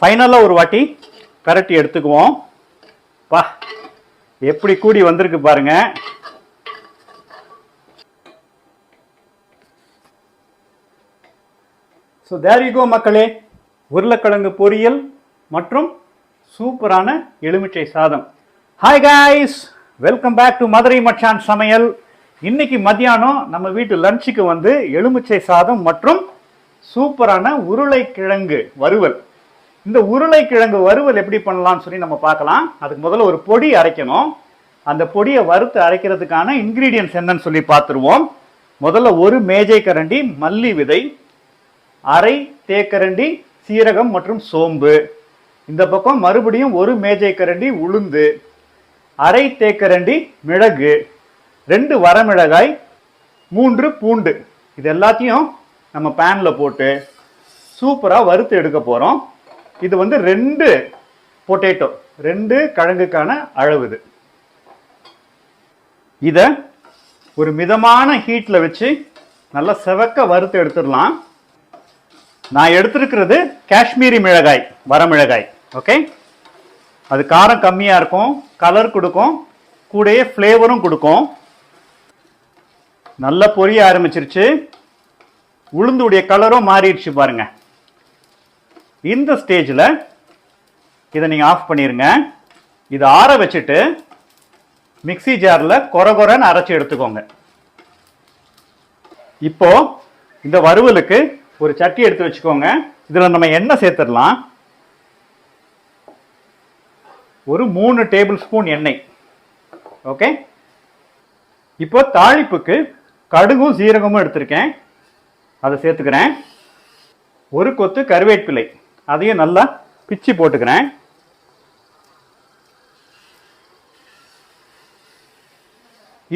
ஃபைனலாக ஒரு வாட்டி கரட்டி எடுத்துக்குவோம். பா எப்படி கூடி வந்திருக்கு பாருங்க. ஸோ தேரிகோ யூ கோ மக்களே. உருளைக்கிழங்கு பொரியல் மற்றும் சூப்பரான எலுமிச்சை சாதம். Hi guys welcome back to Madurai மச்சான் சமையல். இன்னைக்கு மத்தியானம் நம்ம வீட்டு லஞ்சுக்கு வந்து எலுமிச்சை சாதம் மற்றும் சூப்பரான உருளைக்கிழங்கு வறுவல். இந்த உருளைக்கிழங்கு வறுவல் எப்படி பண்ணலாம்னு சொல்லி நம்ம பார்க்கலாம். அதுக்கு முதல்ல ஒரு பொடி அரைக்கணும். அந்த பொடியை வறுத்து அரைக்கிறதுக்கான இன்க்ரீடியன்ஸ் என்னன்னு சொல்லி பார்த்துருவோம். முதல்ல ஒரு மேஜை கரண்டி மல்லி விதை அரை தேக்கரண்டி சீரகம் மற்றும் சோம்பு. இந்த பக்கம் மறுபடியும் ஒரு மேஜை கரண்டி உளுந்து அரை தேக்கரண்டி மிளகு ரெண்டு வரமிளகாய் மூன்று பூண்டு. இது எல்லாத்தையும் நம்ம பேனில் போட்டு சூப்பராக வறுத்து எடுக்க போகிறோம் இது வந்து ரெண்டு பொட்டேட்டோ ரெண்டு கிழங்குக்கான அளவு இது. இதை ஒரு மிதமான ஹீட்டில் வச்சு நல்லா செவக்க வறுத்து எடுத்துடலாம். நான் எடுத்துருக்கிறது காஷ்மீரி மிளகாய் வரமிளகாய் ஓகே? அது காரம் கம்மியாக இருக்கும் கலர் கொடுக்கும் கூடயே ஃப்ளேவரும் கொடுக்கும். நல்லா பொரிய ஆரம்பிச்சிருச்சு. உளுந்துடைய கலரும் மாறிடுச்சு பாருங்கள் இந்த ஸ்டேஜில் இதை நீங்கள் ஆஃப் பண்ணிடுங்க இதை ஆற வச்சுட்டு மிக்ஸி ஜாரில் கொர கொரன்னு அரைச்சி எடுத்துக்கோங்க. இப்போ இந்த வறுவலுக்கு ஒரு சட்டி எடுத்து வச்சுக்கோங்க. இதில் நம்ம எண்ணெய் சேர்த்துடலாம். ஒரு மூணு டேபிள் ஸ்பூன் எண்ணெய். ஓகே? இப்போ தாளிப்புக்கு கடுகும் சீரகமும் எடுத்திருக்கேன். அதை சேர்த்துக்கிறேன். ஒரு கொத்து கருவேப்பிலை. அதையும் நல்லா பிச்சு போட்டுக்கிறேன்.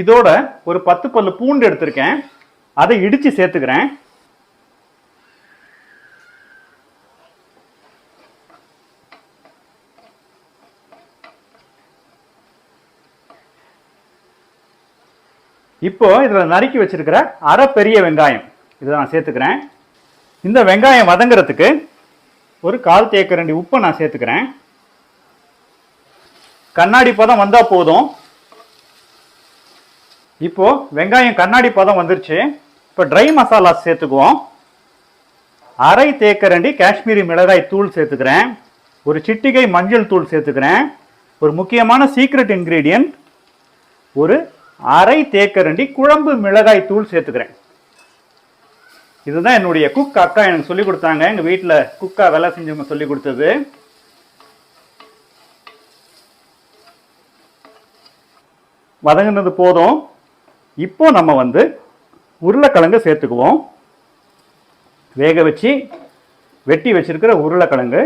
இதோட ஒரு பத்து பல்லு பூண்டு எடுத்திருக்கேன். அதை இடிச்சு சேர்த்துக்கிறேன். இப்போ இதில் நறுக்கி வச்சிருக்கிற அரை பெரிய வெங்காயம் இதை நான் சேர்த்துக்கிறேன். இந்த வெங்காயம் வதங்குறதுக்கு ஒரு கால் தேக்கரண்டி உப்பை நான் சேர்த்துக்கிறேன். கண்ணாடி பதம் வந்தால் போதும். இப்போ வெங்காயம் கண்ணாடி பதம் வந்துருச்சு. இப்போ ட்ரை மசாலா சேர்த்துக்குவோம். அரை தேக்கரண்டி காஷ்மீரி மிளகாய் தூள் சேர்த்துக்கிறேன். ஒரு சிட்டிகை மஞ்சள் தூள் சேர்த்துக்கிறேன். ஒரு முக்கியமான சீக்ரெட் இன்க்ரீடியன்ட் ஒரு அரை தேக்கரண்டி குழம்பு மிளகாய் தூள் சேர்த்துக்கிறேன். இதுதான் என்னுடைய குக் அக்கா எனக்கு சொல்லி கொடுத்தாங்க. எங்கள் வீட்டில் குக்கா வேலை செஞ்சவங்க சொல்லி கொடுத்தது. வதங்கினது போதும். இப்போ நம்ம வந்து உருளைக்கிழங்கு சேர்த்துக்குவோம். வேக வச்சு வெட்டி வச்சிருக்கிற உருளைக்கிழங்கு.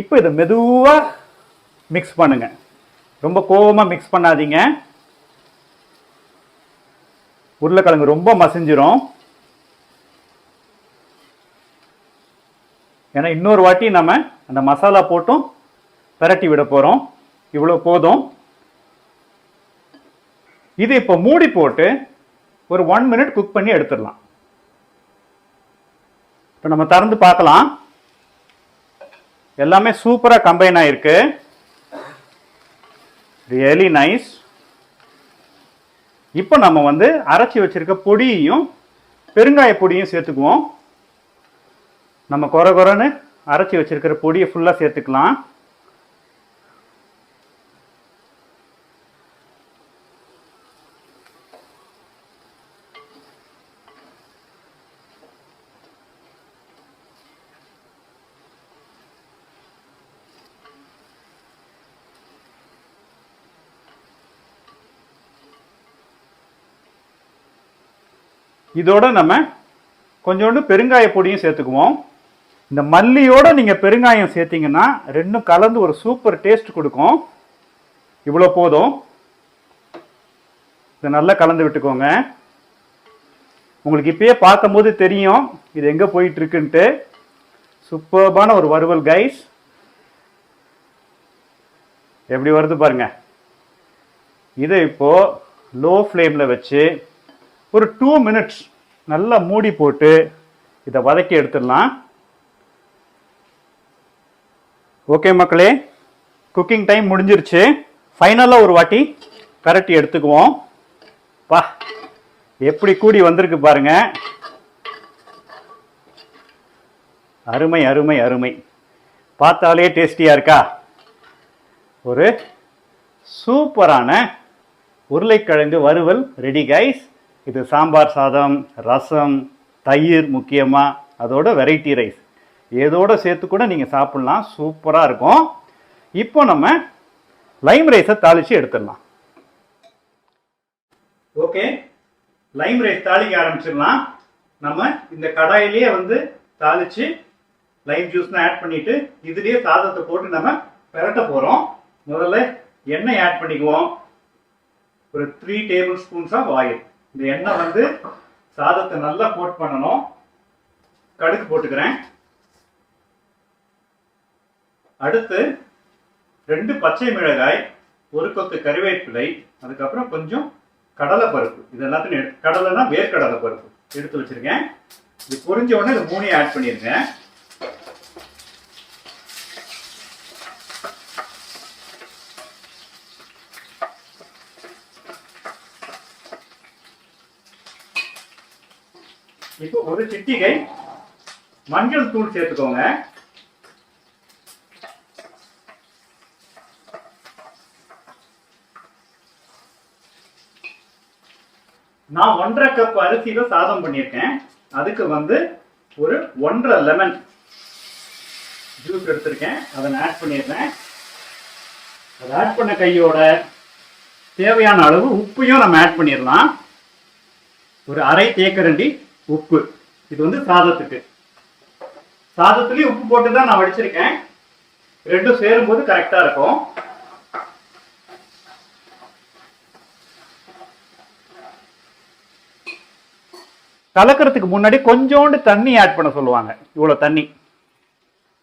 இப்போ இதை மெதுவாக மிக்ஸ் பண்ணுங்க. ரொம்ப கோவமாக மிக்ஸ் பண்ணாதீங்க. உருளைக்கிழங்கு ரொம்ப மசிஞ்சிரும். ஏன்னா இன்னொரு வாட்டி நம்ம அந்த மசாலா போட்டும் பிரட்டி விட போகிறோம் இவ்வளோ போதும். இது இப்போ மூடி போட்டு ஒரு ஒன் மினிட் குக் பண்ணி எடுத்துடலாம். இப்போ நம்ம திறந்து பார்க்கலாம். எல்லாமே சூப்பராக கம்பைன் ஆகிருக்கு ரியலி நைஸ் இப்போ நம்ம வந்து அரைச்சி வச்சிருக்க பொடியையும் பெருங்காய பொடியும் சேர்த்துக்குவோம். நம்ம குறை குறைன்னு அரைச்சி வச்சிருக்கிற பொடியை ஃபுல்லாக சேர்த்துக்கலாம். இதோட நம்ம கொஞ்சோண்டு பெருங்காய பொடியும் சேர்த்துக்குவோம். இந்த மல்லியோட நீங்கள் பெருங்காயம் சேர்த்தீங்கன்னா ரெண்டும் கலந்து ஒரு சூப்பர் டேஸ்ட் கொடுக்கும். இவ்வளோ போதும். இதை நல்லா கலந்து விட்டுக்கோங்க. உங்களுக்கு இப்பயே பார்க்கும்போது தெரியும். இது எங்கே போயிட்டுருக்குன்ட்டு. சூப்பர்பான ஒரு வறுவல் கைஸ் எப்படி வருது பாருங்க. இதை இப்போது லோ ஃப்ளேமில் வச்சு ஒரு டூ மினிட்ஸ் நல்லா மூடி போட்டு இதை வதக்கி எடுத்துடலாம். ஓகே மக்களே. குக்கிங் டைம் முடிஞ்சிருச்சு. ஃபைனலாக ஒரு வாட்டி கரட்டி எடுத்துக்குவோம். பா எப்படி கூடி வந்திருக்கு பாருங்க. அருமை அருமை அருமை. பார்த்தாலே டேஸ்டியாக இருக்கா? ஒரு சூப்பரான உருளைக்கிழங்கு வறுவல் ரெடி கைஸ் இது சாம்பார் சாதம் ரசம் தயிர் முக்கியமாக அதோட வெரைட்டி ரைஸ் ஏதோட சேர்த்து கூட நீங்கள் சாப்பிட்லாம். சூப்பராக இருக்கும். இப்போ நம்ம லைம் ரைஸை தாளித்து எடுத்துடலாம். ஓகே லைம் ரைஸ் தாளிக்க ஆரம்பிச்சிடலாம். நம்ம இந்த கடாயிலேயே வந்து தாளித்து லைம் ஜூஸ்லாம் ஆட் பண்ணிவிட்டு இதுலேயே சாதத்தை போட்டு நம்ம பெரட்ட போகிறோம் முதல்ல எண்ணெய் ஆட் பண்ணிக்குவோம். ஒரு three tablespoons of oil இந்த எண்ணெய் வந்து சாதத்தை நல்லா கோட் பண்ணணும். கடுகு போட்டுக்கிறேன். அடுத்து ரெண்டு பச்சை மிளகாய் ஒரு கொத்து கருவேப்பிலை அதுக்கப்புறம் கொஞ்சம் கடலை பருப்பு. இது எல்லாத்தையும் எடுத்து கடலைனா வேர்க்கடலை பருப்பு. எடுத்து வச்சிருக்கேன். இது பொரிஞ்ச உடனே இது மூணையும் ஆட் பண்ணியிருக்கேன் இப்போ ஒரு சிட்டிகை மஞ்சள் தூள் சேர்த்துக்கோங்க. நான் ஒன்றரை கப் அரிசியில சாதம் பண்ணியிருக்கேன். அதுக்கு வந்து ஒரு ஒன்றரை லெமன் ஜூஸ் எடுத்திருக்கேன். அதை நான் ஆட் பண்ணிடுறேன். அதை ஆட் பண்ண கையோட தேவையான அளவு உப்பையும் நம்ம ஆட் பண்ணிடலாம். ஒரு அரை தேக்கரண்டி உப்பு. இது வந்து சாதத்துக்கு. சாதத்துலேயும் உப்பு போட்டு தான் நான் வடிச்சிருக்கேன். ரெண்டும் சேரும்போது கரெக்டாக இருக்கும். கலக்கிறதுக்கு முன்னாடி கொஞ்சோண்டு தண்ணி ஆட் பண்ண சொல்லுவாங்க. இவ்வளோ தண்ணி.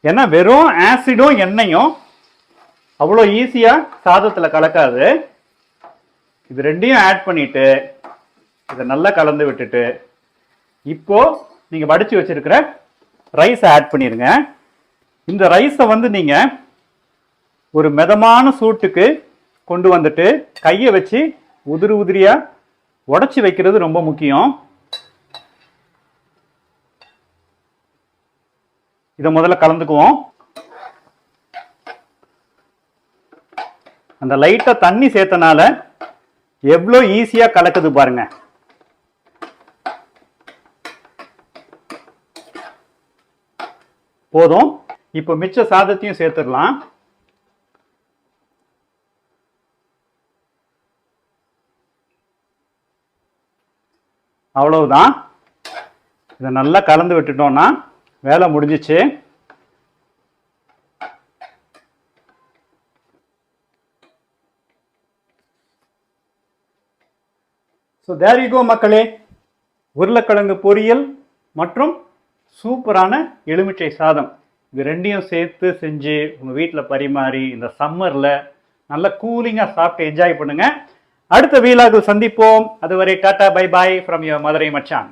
ஏன்னா வெறும் ஆசிடும் எண்ணெயும் அவ்வளோ ஈஸியாக சாதத்தில் கலக்காது. இது ரெண்டையும் ஆட் பண்ணிவிட்டு இதை நல்லா கலந்து விட்டுட்டு இப்போது நீங்கள் வடித்து வச்சிருக்கிற ரைஸை ஆட் பண்ணிடுங்க இந்த ரைஸை வந்து நீங்கள் ஒரு மிதமான சூட்டுக்கு கொண்டு வந்துட்டு கையை வச்சு உதிரி உதிரியாக உடச்சி வைக்கிறது ரொம்ப முக்கியம். இதை முதல்ல கலந்துக்குவோம். அந்த லைட்டாக தண்ணி சேர்த்தனால எவ்வளோ ஈஸியாக கலக்குது பாருங்க. போதும். இப்போ மிச்ச சாதத்தையும் சேர்த்துடலாம். அவ்வளவுதான். இதை நல்லா கலந்து விட்டுட்டோம்னா வேலை முடிஞ்சிச்சு. ஸோ தேரிகோ மக்களே. உருளைக்கிழங்கு பொரியல் மற்றும் சூப்பரான எலுமிச்சை சாதம். இது ரெண்டையும் சேர்த்து செஞ்சு உங்கள் வீட்டில் பரிமாறி இந்த சம்மரில் நல்ல கூலிங்காக சாப்பிட்டு என்ஜாய் பண்ணுங்கள் அடுத்த வீலாக சந்திப்போம். அதுவரை tata bye bye from your Madurai மச்சான்.